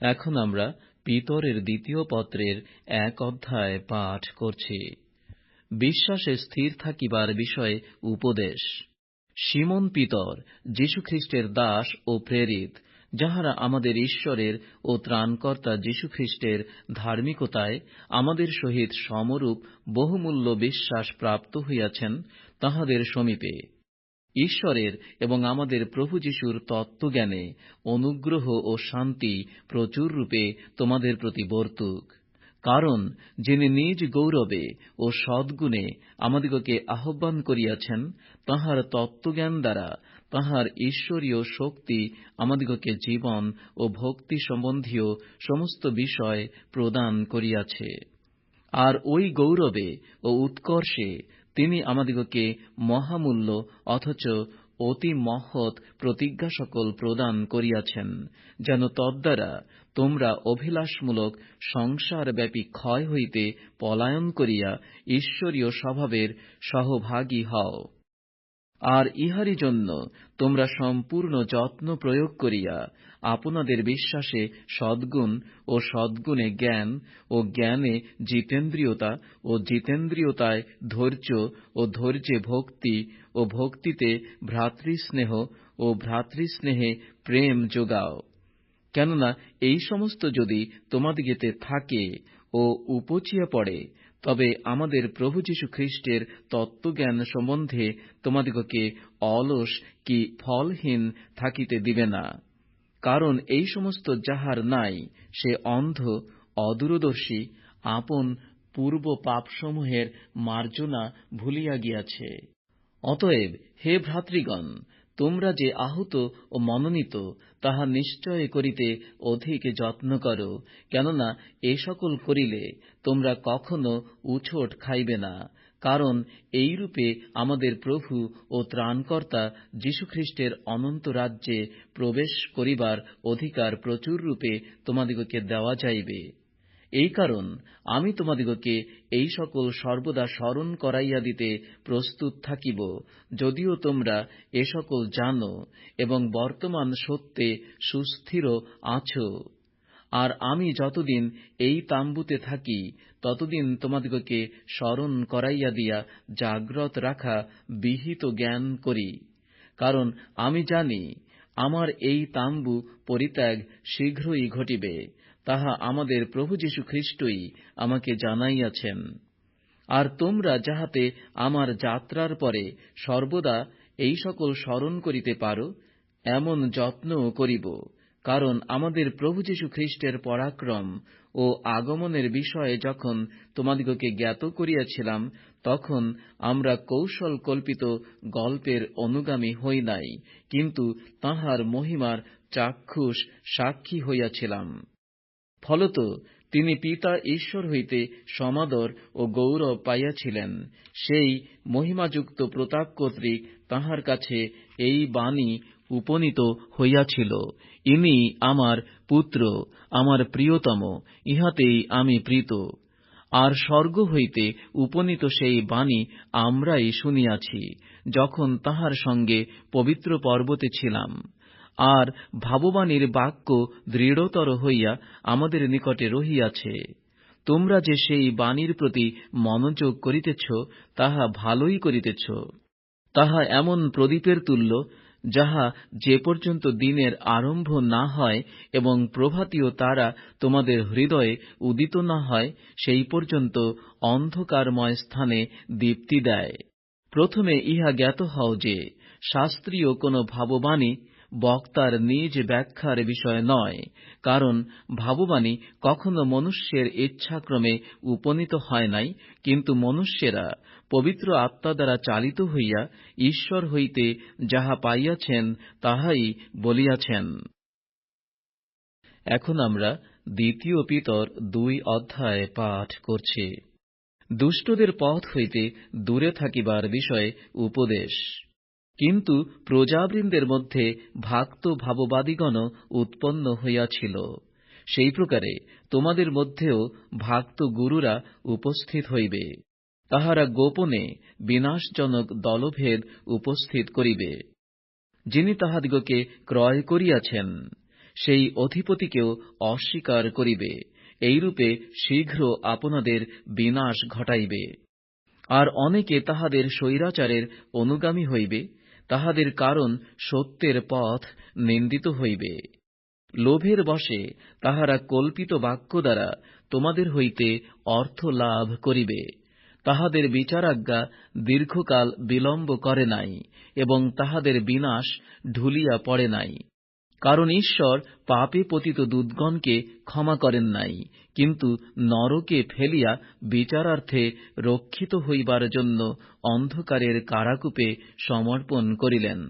এখন আমরা পিতরের দ্বিতীয় পত্রের এক অধ্যায় পাঠ করছি। বিশ্বাসে স্থির থাকিবার বিষয়ে উপদেশ। সিমন পিতর, যীশুখ্রিস্টের দাস ও প্রেরিত, যাহারা আমাদের ঈশ্বরের ও ত্রাণকর্তা যীশুখ্রিস্টের ধার্মিকতায় আমাদের সহিত সমরূপ বহুমূল্য বিশ্বাস প্রাপ্ত হইয়াছেন, তাহাদের সমীপে। ঈশ্বরের এবং আমাদের প্রভু যীশুর তত্ত্বজ্ঞানে অনুগ্রহ ও শান্তি প্রচুররূপে তোমাদের প্রতি বর্তুক। কারণ যিনি নিজ গৌরবে ও সদ্গুণে আমাদিগকে আহ্বান করিয়াছেন, তাঁহার তত্ত্বজ্ঞান দ্বারা তাঁহার ঈশ্বরীয় শক্তি আমাদিগকে জীবন ও ভক্তি সম্বন্ধীয় সমস্ত বিষয় প্রদান করিয়াছে। আর ঐ গৌরবে ও উৎকর্ষে তিনি আমাদিগকে মহামূল্য অথচ অতি মহৎ প্রতিজ্ঞা সকল প্রদান করিয়াছেন, যেন তদ্বারা তোমরা অভিলাষমূলক সংসারব্যাপী ক্ষয় হইতে পলায়ন করিয়া ঈশ্বরীয় স্বভাবের সহভাগী হও। আর ইহারই জন্য তোমরা সম্পূর্ণ যত্ন প্রয়োগ করিয়া আপনাদের বিশ্বাসে সদ্গুণ ও সদ্গুণে জ্ঞান ও জ্ঞানে জিতেন্দ্রিয়তা ও জিতেন্দ্রিয়তায় ধৈর্য ও ধৈর্যে ভক্তি ও ভক্তিতে ভ্রাতৃস্নেহ ও ভ্রাতৃস্নেহে প্রেম যোগাও। কেননা এই সমস্ত যদি তোমাদিগেতে থাকে ও উপচিয়া পড়ে তবে আমাদের প্রভু যীশু খ্রিস্টের তত্ত্বজ্ঞান সম্বন্ধে তোমাদিগকে অলস কি ফলহীন থাকিতে দিবে না, কারণ এই সমস্ত যাহার নাই, সে অন্ধ, অদূরদর্শী, আপন পূর্ব পাপসমূহের মার্জনা ভুলিয়া গিয়াছে। অতএব হে ভ্রাতৃগণ তোমরা যে আহত ও মনোনীত, তাহা নিশ্চয় করিতে অধিক যত্ন কর, কেননা এ সকল করিলে তোমরা কখনো উছোট খাইবে না। কারণ এইরূপে আমাদের প্রভু ও ত্রাণকর্তা যীশুখ্রিস্টের অনন্ত রাজ্যে প্রবেশ করিবার অধিকার প্রচুররূপে তোমাদিগকে দেওয়া যাইবে। এই কারণ আমি তোমাদিগকে এই সকল সর্বদা স্মরণ করাইয়া দিতে প্রস্তুত থাকিব, যদিও তোমরা এ সকল জান এবং বর্তমান সত্যে সুস্থির আছ। আর আমি যতদিন এই তাম্বুতে থাকি, ততদিন তোমাদিগকে স্মরণ করাইয়া দিয়া জাগ্রত রাখা বিহিত জ্ঞান করি। কারণ আমি জানি, আমার এই তাম্বু পরিত্যাগ শীঘ্রই ঘটিবে। তাহা আমাদের প্রভু যীশু খ্রিস্টই আমাকে জানাইয়াছেন। আর তোমরা যাহাতে আমার যাত্রার পরে সর্বদা এই সকল স্মরণ করিতে পার, এমন যত্নও করিব, কারণ আমাদের প্রভু যীশু খ্রিস্টের পরাক্রম ও আগমনের বিষয়ে যখন তোমাদিগকে জ্ঞাত করিয়াছিলাম, তখন আমরা কৌশল কল্পিত গল্পের অনুগামী হই নাই, কিন্তু তাঁহার মহিমার চাক্ষুষ সাক্ষী হইয়াছিলাম। ফলত তিনি পিতা ঈশ্বর হইতে সমাদর ও গৌরব পাইয়াছিলেন। সেই মহিমাযুক্ত প্রতাপ কর্তৃক তাঁহার কাছে এই বাণী উপনীত হইয়াছিল, ইনি আমার পুত্র, আমার প্রিয়তম, ইহাতেই আমি প্রীত। আর স্বর্গ হইতে উপনীত সেই বাণী আমরাই শুনিয়াছি, যখন তাহার সঙ্গে পবিত্র পর্বতে ছিলাম। আর ভাববাণীর বাক্য দৃঢ়তর হইয়া আমাদের নিকটে রহিয়াছে। তোমরা যে সেই বাণীর প্রতি মনোযোগ করিতেছ, তাহা ভালোই করিতেছ। তাহা এমন প্রদীপের তুল্য, যাহা যে পর্যন্ত দিনের আরম্ভ না হয় এবং প্রভাতীয় তারা তোমাদের হৃদয়ে উদিত না হয়, সেই পর্যন্ত অন্ধকারময় স্থানে দীপ্তি দেয়। প্রথমে ইহা জ্ঞাত হও যে, শাস্ত্রীয় কোন ভাববাণী বক্তার নিজ ব্যাখ্যার বিষয় নয়, কারণ ভাববাণী কখনো মনুষ্যের ইচ্ছাক্রমে উপনীত হয় নাই, কিন্তু মনুষ্যেরা পবিত্র আত্মা দ্বারা চালিত হইয়া ঈশ্বর হইতে যাহা পাইয়াছেন, তাহাই বলিয়াছেন। এখন আমরা দ্বিতীয় পিতর দুই অধ্যায় পাঠ করছি। দুষ্টদের পথ হইতে দূরে থাকিবার বিষয়ে উপদেশ। কিন্তু প্রজাবৃন্দের মধ্যে ভাক্ত ভাববাদীগণ উৎপন্ন হইয়াছিল। সেই প্রকারে তোমাদের মধ্যেও ভাক্ত গুরুরা উপস্থিত হইবে। তাহারা গোপনে বিনাশজনক দলভেদ উপস্থিত করিবে। যিনি তাহাদিগকে ক্রয় করিয়াছেন, সেই অধিপতিকেও অস্বীকার করিবে। এইরূপে শীঘ্র আপনাদের বিনাশ ঘটাইবে। আর অনেকে তাহাদের স্বৈরাচারের অনুগামী হইবে। তাহাদের কারণ সত্যের পথ নিন্দিত হইবে। লোভের বশে তাহারা কল্পিত বাক্য দ্বারা তোমাদের হইতে অর্থ লাভ করিবে। তাহাদের বিচারাজ্ঞা দীর্ঘকাল বিলম্ব করে নাই এবং তাহাদের বিনাশ ঢুলিয়া পড়ে নাই। কারণ ঈশ্বর পাপে পতিত দূতগণকে ক্ষমা করেন নাই, কিন্তু নরকে ফেলিয়া বিচারার্থে রক্ষিত হইবার জন্য অন্ধকারের কারাকূপে সমর্পণ করিলেন।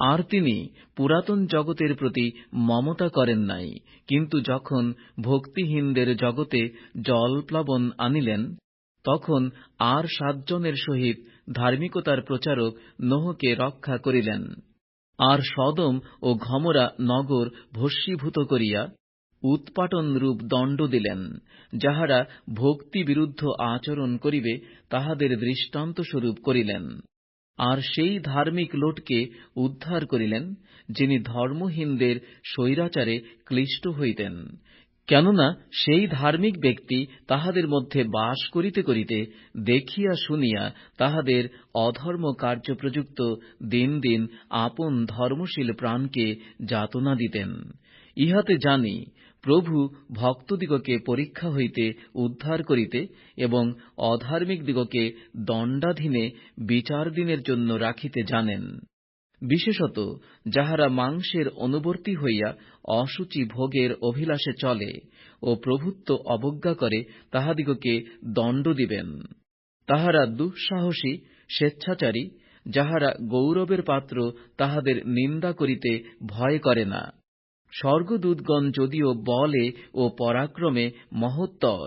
আর তিনি পুরাতন জগতের প্রতি মমতা করেন নাই, কিন্তু যখন ভক্তিহীনদের জগতে জলপ্লাবন আনিলেন, তখন আর সাতজনের সহিত ধার্মিকতার প্রচারক নোহকে রক্ষা করিলেন। আর সদম ও ঘমরা নগর ভস্মীভূত করিয়া উৎপাটনরূপ দণ্ড দিলেন, যাহারা ভক্তিবিরুদ্ধ আচরণ করিবে তাহাদের দৃষ্টান্ত স্বরূপ করিলেন। আর সেই ধার্মিক লোটকে উদ্ধার করিলেন, যিনি ধর্মহীনদের স্বৈরাচারে ক্লিষ্ট হইতেন। কেননা সেই ধার্মিক ব্যক্তি তাহাদের মধ্যে বাস করিতে করিতে দেখিয়া শুনিয়া তাহাদের অধর্ম কার্য প্রযুক্ত দিন দিন আপন ধর্মশীল প্রাণকে যাতনা দিতেন। ইহাতে জানি, প্রভু ভক্তদিগকে পরীক্ষা হইতে উদ্ধার করিতে এবং অধার্মিকদিগকে দণ্ডাধীনে বিচার দিনের জন্য রাখিতে জানেন। বিশেষত যাহারা মাংসের অনুবর্তী হইয়া অসুচি ভোগের অভিলাষে চলে ও প্রভুত্ব অবজ্ঞা করে, তাহাদিগকে দণ্ড দিবেন। তাহারা দুঃসাহসী, স্বেচ্ছাচারী, যাহারা গৌরবের পাত্র, তাহাদের নিন্দা করিতে ভয় করে না। স্বর্গদূতগণ যদিও বলে ও পরাক্রমে মহত্তর,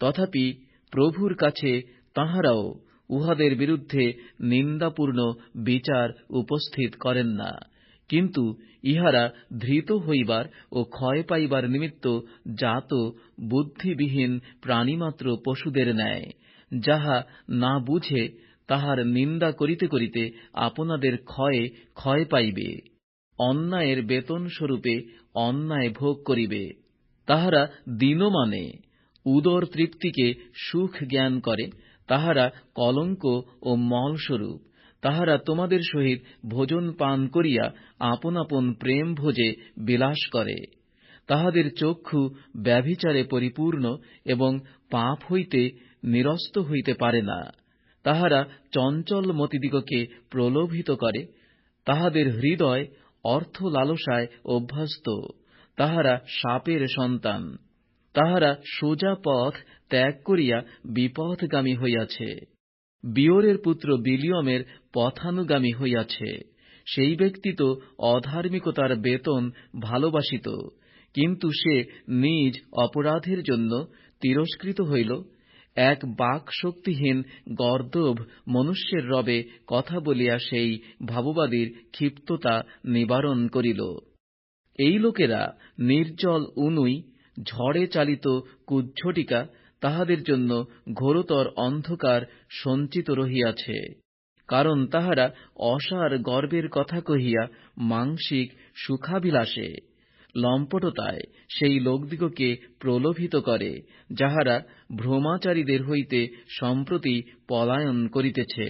তথাপি প্রভুর কাছে তাঁহারাও উহাদের বিরুদ্ধে নিন্দাপূর্ণ বিচার উপস্থিত করেন না। কিন্তু ইহারা ধৃত হইবার ও ক্ষয় পাইবার নিমিত্ত জাত বুদ্ধিবিহীন প্রাণীমাত্র পশুদের ন্যায়। যাহা না বুঝে, তাহার নিন্দা করিতে করিতে আপনাদের ক্ষয়ে ক্ষয় পাইবে। অন্যায়ের বেতন স্বরূপে অন্যায় ভোগ করিবে। তাহারা দিনমানে। উদর তৃপ্তিকে সুখ জ্ঞান করে, তাহারা কলঙ্ক ও মলস্বরূপ। তাহারা তোমাদের সহিত ভোজন পান করিয়া আপন আপন প্রেম ভোজে বিলাস করে। তাহাদের চক্ষু ব্যভিচারে পরিপূর্ণ এবং পাপ হইতে নিরস্ত হইতে পারে না। তাহারা চঞ্চল মতিদিগকে প্রলোভিত করে। তাহাদের হৃদয় অর্থ লালসায় অভ্যস্ত। তাহারা সাপের সন্তান। তাহারা সোজা পথ ত্যাগ করিয়া বিপথগামী হইয়াছে। বিওরের পুত্র বিলিয়মের পথানুগামী হইয়াছে। সেই ব্যক্তি তো অধার্মিকতার বেতন ভালোবাসিত, কিন্তু সে নিজ অপরাধের জন্য তিরস্কৃত হইল। এক বাক্শক্তিহীন গর্দভ মনুষ্যের রবে কথা বলিয়া সেই ভাববাদীর ক্ষিপ্ততা নিবারণ করিল। এই লোকেরা নির্জল উনুই ঝড়ে চালিত কুজ্ঝটিকা তাহাদের জন্য ঘোরতর অন্ধকার সঞ্চিত রহিয়াছে, কারণ তাহারা অসার গর্বের কথা কহিয়া মাংসিক সুখাবিলাসে, লম্পটতায় সেই লোকদিগকে প্রলোভিত করে, যাহারা ভ্রমাচারীদের হইতে সম্প্রতি পলায়ন করিতেছে।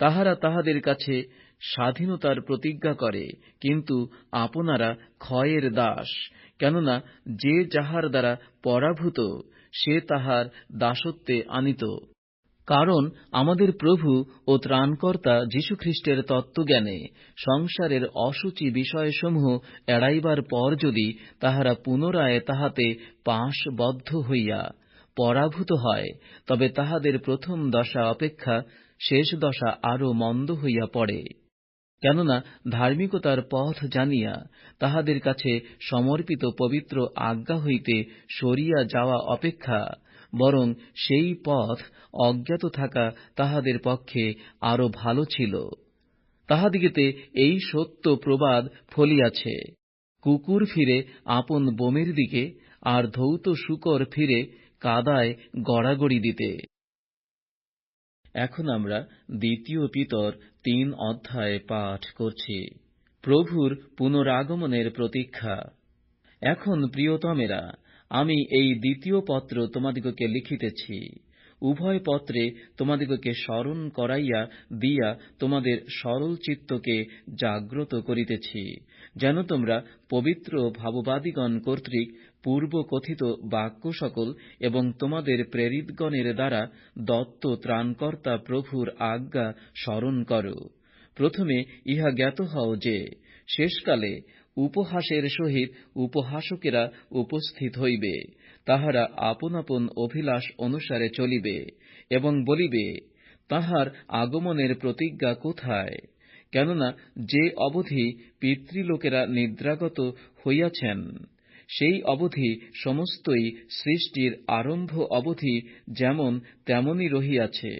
তাহারা তাহাদের কাছে স্বাধীনতার প্রতিজ্ঞা করে, কিন্তু আপনারা ক্ষয়ের দাস। কেননা যে যাহার দ্বারা পরাভূত, সে তাহার দাসত্বে আনিত। কারণ আমাদের প্রভু ও ত্রাণকর্তা যীশুখ্রিস্টের তত্ত্বজ্ঞানে সংসারের অসুচি বিষয়সমূহ এড়াইবার পর যদি তাহারা পুনরায় তাহাতে পাশবদ্ধ হইয়া পরাভূত হয়, তবে তাহাদের প্রথম দশা অপেক্ষা শেষ দশা আরও মন্দ হইয়া পড়ে। কেননা ধার্মিকতার পথ জানিয়া তাহাদের কাছে সমর্পিত পবিত্র আজ্ঞা হইতে সরিয়া যাওয়া অপেক্ষা, বরং সেই পথ অজ্ঞাত থাকা তাহাদের পক্ষে আরও ভালো ছিল। তাহাদিগেতে এই সত্য প্রবাদ ফলিয়াছে। কুকুর ফিরে আপন বোমের দিকে, আর ধৌত শুকর ফিরে কাদায় গড়াগড়ি দিতে। এখন আমরা দ্বিতীয় পিতর তিন অধ্যায় পাঠ করছি। প্রভুর পুনরাগমনের প্রতীক্ষা। এখন, প্রিয়তমেরা, আমি এই দ্বিতীয় পত্র তোমাদিগকে লিখিতেছি। উভয় পত্রে তোমাদিগকে স্মরণ করাইয়া দিয়া তোমাদের সরল চিত্তকে জাগ্রত করিতেছি, যেন তোমরা পবিত্র ভাববাদীগণ কর্তৃক পূর্ব কথিত বাক্য সকল এবং তোমাদের প্রেরিতগণের দ্বারা দত্ত ত্রাণকর্তা প্রভুর আজ্ঞা স্মরণ কর। প্রথমে ইহা জ্ঞাত হও যে, শেষকালে উপহাসের সহিত উপহাসকেরা উপস্থিত হইবে, তাহারা আপন আপন অভিলাষ অনুসারে চলিবে এবং বলিবে, তাহার আগমনের প্রতিজ্ঞা কোথায়? কেননা যে অবধি পিতৃলোকেরা নিদ্রাগত হইয়াছেন সেই অবধি সমস্তই সৃষ্টির আরম্ভ অবধি যেমন তেমনই রহিয়াছে।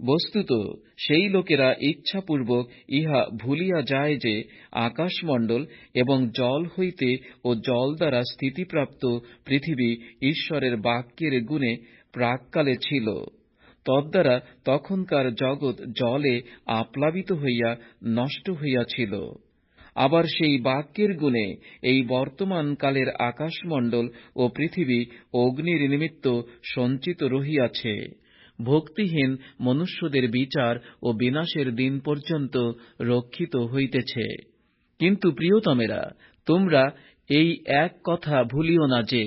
বস্তুত সেই লোকেরা ইচ্ছাপূর্বক ইহা ভুলিয়া যায় যে আকাশমণ্ডল এবং জল হইতে ও জল দ্বারা স্থিতিপ্রাপ্ত পৃথিবী ঈশ্বরের বাক্যের গুণে প্রাককালে ছিল। তদ্বারা তখনকার জগৎ জলে আপ্লাবিত হইয়া নষ্ট হইয়াছিল। আবার সেই বাক্যের গুণে এই বর্তমান কালের আকাশমণ্ডল ও পৃথিবী অগ্নির নিমিত্ত সঞ্চিত রহিয়াছে। ভক্তিহীন মনুষ্যদের বিচার ও বিনাশের দিন পর্যন্ত রক্ষিত হইতেছে। কিন্তু প্রিয়তমেরা, তোমরা এই এক কথা ভুলিও না যে,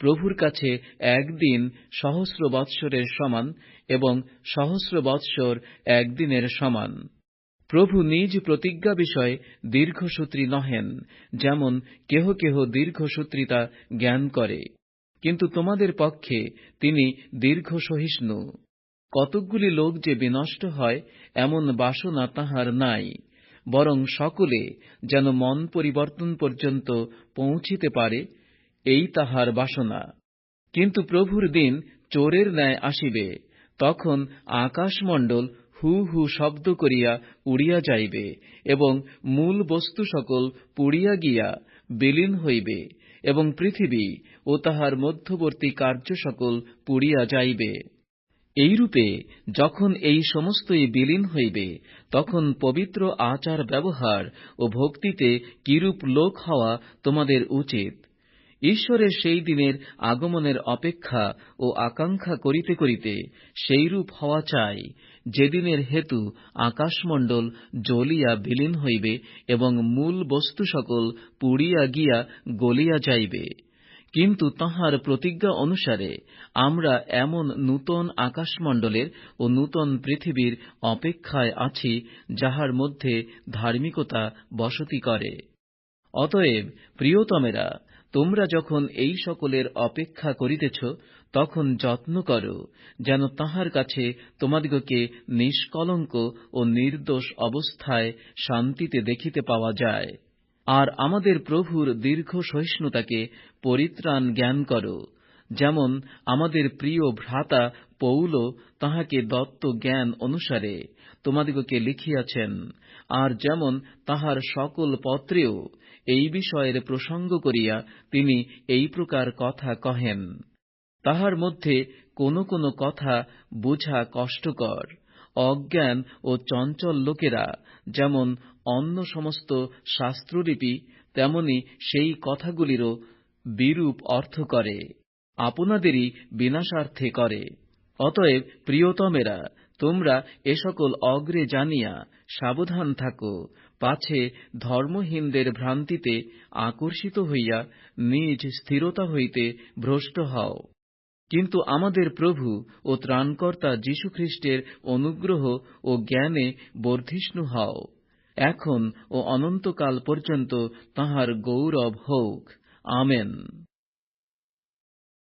প্রভুর কাছে একদিন সহস্র বৎসরের সমান এবং সহস্র বৎসর একদিনের সমান। প্রভু নিজ প্রতিজ্ঞা বিষয়ে দীর্ঘসূত্রী নহেন, যেমন কেহ কেহ দীর্ঘসূত্রিতা জ্ঞান করে, কিন্তু তোমাদের পক্ষে তিনি দীর্ঘ সহিষ্ণু কতকগুলি লোক যে বিনষ্ট হয়, এমন বাসনা তাহার নাই, বরং সকলে যেন মন পরিবর্তন পর্যন্ত পৌঁছিতে পারে, এই তাহার বাসনা। কিন্তু প্রভুর দিন চোরের ন্যায় আসিবে, তখন আকাশমণ্ডল হু হু শব্দ করিয়া উড়িয়া যাইবে এবং মূল বস্তু সকল পুড়িয়া গিয়া বিলীন হইবে এবং পৃথিবী ও তাহার মধ্যবর্তী কার্য সকল পুড়িয়া যাইবে। এইরূপে যখন এই সমস্তই বিলীন হইবে, তখন পবিত্র আচার ব্যবহার ও ভক্তিতে কিরূপ লোক হওয়া তোমাদের উচিত। ঈশ্বরের সেই দিনের আগমনের অপেক্ষা ও আকাঙ্ক্ষা করিতে করিতে সেইরূপ হওয়া চাই যেদিনের হেতু আকাশমণ্ডল জ্বলিয়া বিলীন হইবে এবং মূল বস্তু সকল পুড়িয়া গিয়া গলিয়া যাইবে। কিন্তু তাঁহার প্রতিজ্ঞা অনুসারে আমরা এমন নূতন আকাশমণ্ডলের ও নূতন পৃথিবীর অপেক্ষায় আছি যাহার মধ্যে ধার্মিকতা বসতি করে। অতএব, প্রিয়তমেরা, তোমরা যখন এই সকলের অপেক্ষা করিতেছ তখন যত্ন কর যেন তাঁহার কাছে তোমাদিগকে নিষ্কলঙ্ক ও নির্দোষ অবস্থায় শান্তিতে দেখিতে পাওয়া যায়। আর আমাদের প্রভুর দীর্ঘ সহিষ্ণুতাকে পরিত্রাণ জ্ঞান কর। যেমন আমাদের প্রিয় ভ্রাতা পৌল তাহাকে দত্ত জ্ঞান অনুসারে তোমাদিগকে লিখিয়াছেন, আর যেমন তাহার সকল পত্রেও এই বিষয়ের প্রসঙ্গ করিয়া তিনি এই প্রকার কথা কহেন। তাহার মধ্যে কোন কোন কথা বোঝা কষ্টকর, অজ্ঞান ও চঞ্চল লোকেরা, যেমন অন্য সমস্ত শাস্ত্রলিপি, তেমনি সেই কথাগুলিরও বিরূপ অর্থ করে, আপনাদেরই বিনাশার্থে করে। অতএব প্রিয়তমেরা, তোমরা এ সকল অগ্রে জানিয়া সাবধান থাকো, পাছে ধর্মহীনদের ভ্রান্তিতে আকর্ষিত হইয়া নিজ স্থিরতা হইতে ভ্রষ্ট হও। কিন্তু আমাদের প্রভু ও ত্রাণকর্তা যীশুখ্রিস্টের অনুগ্রহ ও জ্ঞানে বর্ধিষ্ণু হও, এখন ও অনন্তকাল পর্যন্ত তাঁহার গৌরব হউক আমেন।